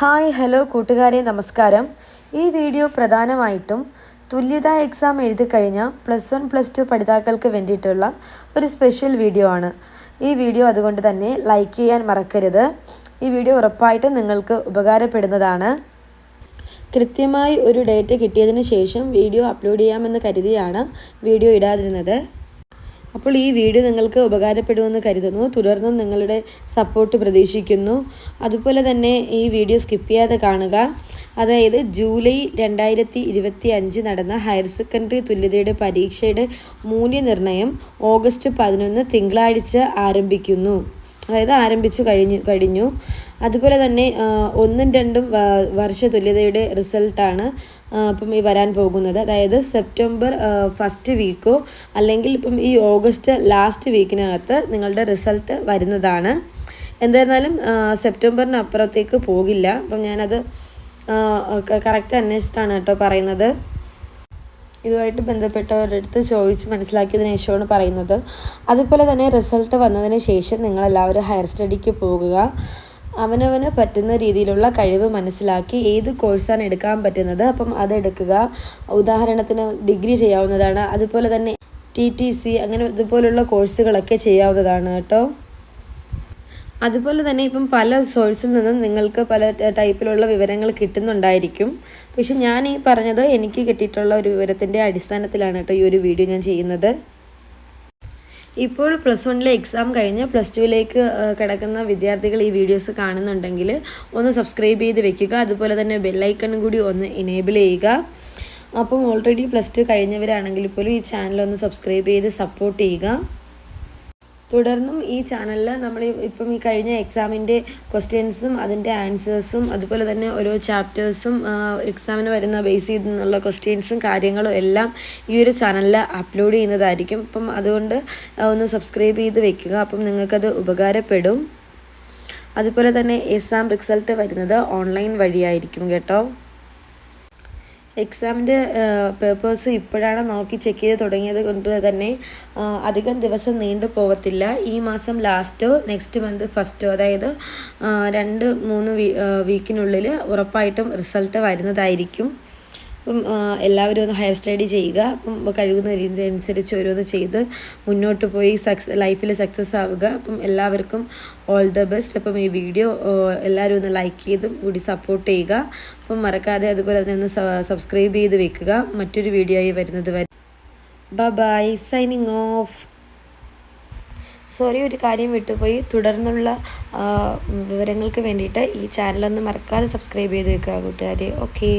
Hi hello കൂട്ടുകാരെ നമസ്കാരം. ഈ വീഡിയോ പ്രധാനമായിട്ടും തുല്യതാ എക്സാം എഴുതി കഴിഞ്ഞ പ്ലസ് വൺ പ്ലസ് ടു പഠിതാക്കൾക്ക് വേണ്ടിയിട്ടുള്ള ഒരു സ്പെഷ്യൽ വീഡിയോ ആണ്. ഈ വീഡിയോ അതുകൊണ്ട് തന്നെ ലൈക്ക് ചെയ്യാൻ മറക്കരുത്. ഈ വീഡിയോ ഉറപ്പായിട്ടും നിങ്ങൾക്ക് ഉപകാരപ്പെടുന്നതാണ്. കൃത്യമായി ഒരു ഡേറ്റ് കിട്ടിയതിന് ശേഷം വീഡിയോ അപ്ലോഡ് ചെയ്യാമെന്ന് കരുതിയാണ് വീഡിയോ ഇടാതിരുന്നത്. അപ്പോൾ ഈ വീഡിയോ നിങ്ങൾക്ക് ഉപകാരപ്പെടുമെന്ന് കരുതുന്നു. തുടർന്നും നിങ്ങളുടെ സപ്പോർട്ട് പ്രതീക്ഷിക്കുന്നു. അതുപോലെ തന്നെ ഈ വീഡിയോ സ്കിപ്പ് ചെയ്യാതെ കാണുക. അതായത് ജൂലൈ രണ്ടായിരത്തി ഇരുപത്തി അഞ്ച് നടന്ന ഹയർ സെക്കൻഡറി തുല്യതയുടെ പരീക്ഷയുടെ മൂല്യനിർണയം ഓഗസ്റ്റ് പതിനൊന്ന് തിങ്കളാഴ്ച ആരംഭിക്കുന്നു. അതായത് ആരംഭിച്ചു കഴിഞ്ഞു കഴിഞ്ഞു. അതുപോലെ തന്നെ ഒന്നും രണ്ടും വർഷ തുല്യതയുടെ റിസൾട്ടാണ് ഇപ്പം ഈ വരാൻ പോകുന്നത്. അതായത് സെപ്റ്റംബർ ഫസ്റ്റ് വീക്കോ അല്ലെങ്കിൽ ഇപ്പം ഈ ഓഗസ്റ്റ് ലാസ്റ്റ് വീക്കിനകത്ത് നിങ്ങളുടെ റിസൾട്ട് വരുന്നതാണ്. എന്തായിരുന്നാലും സെപ്റ്റംബറിന് അപ്പുറത്തേക്ക് പോകില്ല. അപ്പം ഞാനത് കറക്റ്റ് അന്വേഷിച്ചിട്ടാണ് കേട്ടോ പറയുന്നത്. ഇതുമായിട്ട് ബന്ധപ്പെട്ടവരുടെ അടുത്ത് ചോദിച്ച് മനസ്സിലാക്കിയതിന് ശേഷമാണ് പറയുന്നത്. അതുപോലെ തന്നെ റിസൾട്ട് വന്നതിന് ശേഷം നിങ്ങളെല്ലാവരും ഹയർ സ്റ്റഡിക്ക് പോകുക. അവനവന് പറ്റുന്ന രീതിയിലുള്ള കഴിവ് മനസ്സിലാക്കി ഏത് കോഴ്സാണ് എടുക്കാൻ പറ്റുന്നത് അപ്പം അതെടുക്കുക ഉദാഹരണത്തിന് ഡിഗ്രി ചെയ്യാവുന്നതാണ്. അതുപോലെ തന്നെ ടി ടി സി അങ്ങനെ ഇതുപോലുള്ള കോഴ്സുകളൊക്കെ ചെയ്യാവുന്നതാണ് കേട്ടോ. അതുപോലെ തന്നെ ഇപ്പം പല സോഴ്സിൽ നിന്നും നിങ്ങൾക്ക് പല ടൈപ്പിലുള്ള വിവരങ്ങൾ കിട്ടുന്നുണ്ടായിരിക്കും. പക്ഷെ ഞാൻ ഈ പറഞ്ഞത് എനിക്ക് കിട്ടിയിട്ടുള്ള ഒരു വിവരത്തിന്റെ അടിസ്ഥാനത്തിലാണ് കേട്ടോ ഈ ഒരു വീഡിയോ ഞാൻ ചെയ്യുന്നത്. ഇപ്പോൾ പ്ലസ് വണ്ണിലെ എക്സാം കഴിഞ്ഞ് പ്ലസ് ടുവിലേക്ക് കിടക്കുന്ന വിദ്യാർത്ഥികൾ ഈ വീഡിയോസ് കാണുന്നുണ്ടെങ്കിൽ ഒന്ന് സബ്സ്ക്രൈബ് ചെയ്ത് വെക്കുക. അതുപോലെ തന്നെ ബെല്ലൈക്കണും കൂടി ഒന്ന് ഇനേബിൾ ചെയ്യുക. അപ്പം ഓൾറെഡി പ്ലസ് ടു കഴിഞ്ഞവരാണെങ്കിൽ പോലും ഈ ചാനൽ ഒന്ന് സബ്സ്ക്രൈബ് ചെയ്ത് സപ്പോർട്ട് ചെയ്യുക. തുടർന്നും ഈ ചാനലിൽ നമ്മൾ ഇപ്പം ഈ കഴിഞ്ഞ എക്സാമിന്റെ ക്വസ്റ്റ്യൻസും അതിന്റെ ആൻസേഴ്സും അതുപോലെ തന്നെ ഓരോ ചാപ്റ്റേഴ്സും എക്സാമിന് വരുന്ന ബേസ് ചെയ്ത് നിന്നുള്ള ക്വസ്റ്റ്യൻസും കാര്യങ്ങളും എല്ലാം ഈ ഒരു ചാനലിൽ അപ്ലോഡ് ചെയ്യുന്നതായിരിക്കും. അപ്പം അതുകൊണ്ട് ഒന്ന് സബ്സ്ക്രൈബ് ചെയ്ത് വെക്കുക. അപ്പം നിങ്ങൾക്കത് ഉപകാരപ്പെടും. അതുപോലെ തന്നെ എക്സാം റിസൾട്ട് വരുന്നത് ഓൺലൈൻ വഴിയായിരിക്കും കേട്ടോ. എക്സാമിന്റെ പേപ്പേഴ്സ് ഇപ്പോഴാണ് നോക്കി ചെക്ക് ചെയ്ത് തുടങ്ങിയത് കൊണ്ട് തന്നെ അധികം ദിവസം നീണ്ടു പോകത്തില്ല ഈ മാസം ലാസ്റ്റോ നെക്സ്റ്റ് മന്ത് ഫസ്റ്റോ അതായത് രണ്ട് മൂന്ന് വീക്കിനുള്ളിൽ ഉറപ്പായിട്ടും റിസൾട്ട് വരുന്നതായിരിക്കും. അപ്പം എല്ലാവരും ഒന്ന് ഹയർ സ്റ്റഡി ചെയ്യുക. അപ്പം കഴിയുന്ന രീതിയനുസരിച്ച് ഓരോന്ന് ചെയ്ത് മുന്നോട്ട് പോയി സക്സ് ലൈഫിൽ സക്സസ് ആവുക. അപ്പം എല്ലാവർക്കും ഓൾ ദ ബെസ്റ്റ്. അപ്പം ഈ വീഡിയോ എല്ലാവരും ഒന്ന് ലൈക്ക് ചെയ്തും കൂടി സപ്പോർട്ട് ചെയ്യുക. അപ്പം മറക്കാതെ അതുപോലെ തന്നെ ഒന്ന് സബ്സ്ക്രൈബ് ചെയ്ത് വെക്കുക. മറ്റൊരു വീഡിയോ ആയി വരുന്നത് വരെ. ബ സൈനിങ് ഓഫ് സോറി ഒരു കാര്യം വിട്ടുപോയി. തുടർന്നുള്ള വിവരങ്ങൾക്ക് വേണ്ടിയിട്ട് ഈ ചാനലൊന്ന് മറക്കാതെ സബ്സ്ക്രൈബ് ചെയ്ത് വെക്കുക കൂട്ടുകാരെ. ഓക്കേ